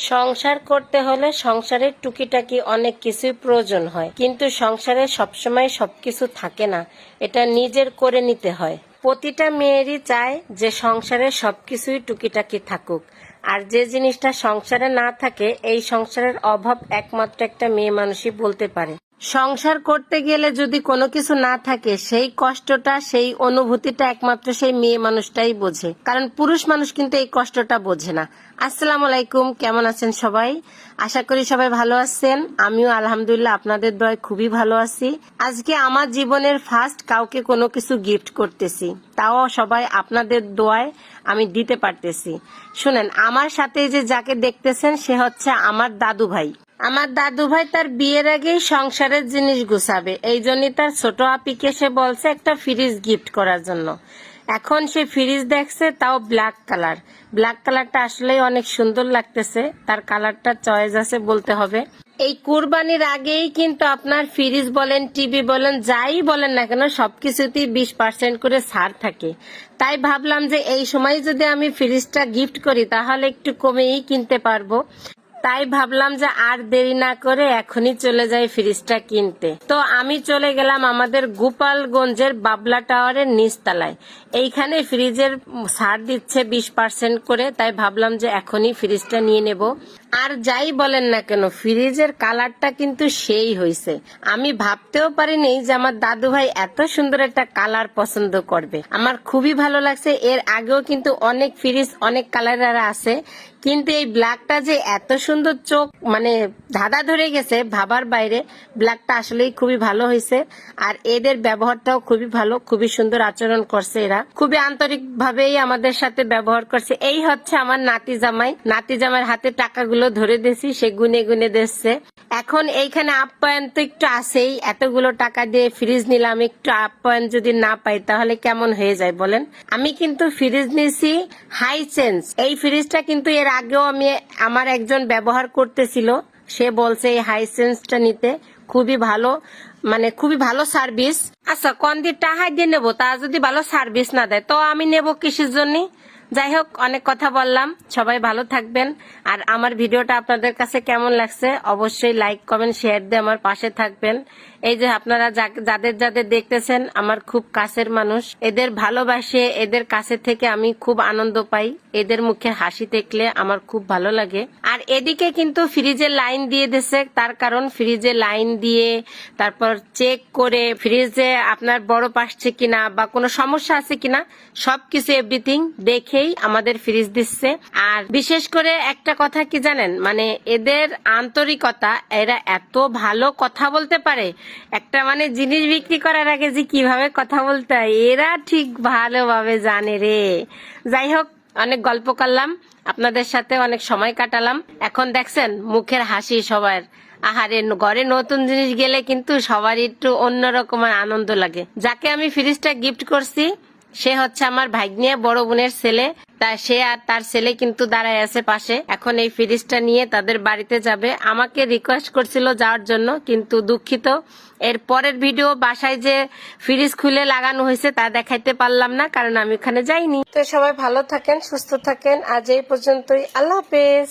সংসার করতে হলে সংসারের টুকিটাকি অনেক কিছুই প্রয়োজন হয়। কিন্তু সংসারে সবসময় সবকিছু থাকে না। এটা নিজের করে নিতে হয়। প্রতিটা মেয়েরই চায় যে সংসারে সবকিছুই টুকিটাকি থাকুক। আর যে জিনিসটা সংসারে না থাকে, এই সংসারের অভাব একমাত্র একটা মেয়ে মানুষই বলতে পারে। সংসার করতে গেলে যদি কোনো কিছু না থাকে, সেই কষ্টটা, সেই অনুভূতিটা একমাত্র সেই মেয়ে মানুষটাই বোঝে। কারণ পুরুষ মানুষ কিন্তু এই কষ্টটা বোঝে না। আসসালামু আলাইকুম, কেমন আছেন সবাই? আশা করি সবাই ভালো আছেন। আমিও আলহামদুলিল্লাহ আপনাদের দয় খুবই ভালো আছি। আজকে আমার জীবনের ফার্স্ট কাউকে কোনো কিছু গিফট করতেছি, তাও সবাই আপনাদের দোয়ায় আমি দিতে পারতেছি। শুনেন, আমার সাথে যে যাকে দেখতেছেন, সে হচ্ছে আমার দাদু ভাই আমার দাদু ভাই তার বিয়ের আগেই সংসারের জিনিস গুছাবে। এই জন্যই তার ছোট আপিকে সে বলছে একটা ফ্রিজ গিফট করার জন্য। এখন সে ফ্রিজ দেখছে, তাও ব্ল্যাক কালার। ব্ল্যাক কালারটা আসলেই অনেক সুন্দর লাগতেছে। তার কালারটা চয়েস আছে বলতে হবে। এই কুরবানির আগেই কিন্তু আপনার ফ্রিজ বলেন, টিভি বলেন, যাই বলেন না কেন, সবকিছুতেই বিশ পার্সেন্ট করে ছাড় থাকে। তাই ভাবলাম যে এই সময় যদি আমি ফ্রিজটা গিফট করি, তাহলে একটু কমেই কিনতে পারব। তাই ভাবলাম যে আর দেরি না করে এখনই চলে যাই ফ্রিজটা কিনতে। তো আমি চলে গেলাম আমাদের গোপালগঞ্জের বাবলা টাওয়ারের নিচতলায়। এইখানে ফ্রিজের ছাড় দিচ্ছে বিশ পার্সেন্ট করে, তাই ভাবলাম যে এখনই ফ্রিজটা নিয়ে নেব। আর যাই বলেন না কেন, ফ্রিজের কালারটা কিন্তু সেই হয়েছে আমি ভাবতেও পারিনি যে আমার দাদু ভাই এত সুন্দর একটা কালার পছন্দ করবে। আমার খুবই ভালো লাগছে, এর আগেও কিন্তু অনেক ফ্রিজ, অনেক কালারের আছে। কিন্তু এই ব্ল্যাকটা যে এত সুন্দর চোখ মানে ধাঁধা ধরে গেছে ভাবার বাইরে, ব্ল্যাকটা আসলেই খুবই ভালো হয়েছে আর এদের ব্যবহারটাও খুবই ভালো, খুবই সুন্দর আচরণ করছে এরা। খুবই আন্তরিক ভাবেই আমাদের সাথে ব্যবহার করছে। এই হচ্ছে আমার নাতি জামাই। নাতি জামাইয়ের হাতে টাকাগুলো ধরে দিয়েছি, সে গুনে গুনে দিচ্ছে। এখন এইখানে আপ্যায়ন তো একটু আছেই। এতগুলো টাকা দিয়ে ফ্রিজ নিলাম, একটু আপ্যায়ন যদি না পাই, তাহলে কেমন হয়ে যায় বলেন? আমি কিন্তু ফ্রিজ নিয়েছি হাই চেঞ্জ। এই ফ্রিজটা কিন্তু এর আগেও আমি, আমার একজন ব্যবহার করতেছিল। সে বলছে এই হাই চেঞ্জটা নিতে খুবই ভালো মানে খুবই ভালো সার্ভিস। আচ্ছা কোন দিয়ে টাহাই দিয়ে নেব? তা যদি ভালো সার্ভিস না দেয়, তো আমি নেব কিসের জন্য? যাই হোক অনেক কথা বললাম। সবাই ভালো থাকবেন। আর আমার ভিডিওটা আপনাদের কাছে কেমন লাগছে, অবশ্যই লাইক কমেন্ট শেয়ার দিয়ে আমার পাশে থাকবেন। এই যে আপনারা যাদের যাদের দেখতেছেন, আমার খুব কাছের মানুষ। এদের ভালোবাসে, এদের কাছে থেকে আমি খুব আনন্দ পাই। এদের মুখে হাসি দেখলে আমার খুব ভালো লাগে। আর এদিকে কিন্তু ফ্রিজে লাইন দিয়ে দিছে তার কারণ ফ্রিজে লাইন দিয়ে তারপর চেক করে ফ্রিজে আপনার বরফ আসছে কিনা বা কোনো সমস্যা আছে কিনা, সবকিছু এভরিথিং দেখেই আমাদের ফ্রিজ দিচ্ছে। আর বিশেষ করে একটা কথা কি জানেন? মানে এদের আন্তরিকতা, এরা এত ভালো কথা বলতে পারে। একটা মানে জিনিস বিক্রি করার আগে যে কীভাবে কথা বলতে হয়, এরা ঠিক ভালোভাবে জানে রে। যাই হোক, অনেক গল্প করলাম। আপনাদের সাথে অনেক সময় কাটালাম। এখন দেখছেন, মুখের হাসি সবার। আহারে, ঘরে নতুন জিনিস গেলে কিন্তু সবারই একটু অন্যরকম আনন্দ লাগে। যাকে আমি ফ্রিজটা গিফট করছি, সে হচ্ছে আমার ভাগ্নিয়া বড় বোনের ছেলে। তা সে আর তার ছেলে কিন্তু দাঁড়ায় আছে পাশে। এখন এই ফ্রিজটা নিয়ে তাদের বাড়িতে যাবে। আমাকে রিকোয়েস্ট করছিল যাওয়ার জন্য, কিন্তু দুঃখিত। এর পরের ভিডিও বাসায় যে ফ্রিজ খুলে লাগানো হয়েছে তা দেখাইতে পারলাম না, কারণ আমি ওখানে যাইনি। তো সবাই ভালো থাকেন, সুস্থ থাকেন। আজ এই পর্যন্তই। আল্লাহ হাফেজ।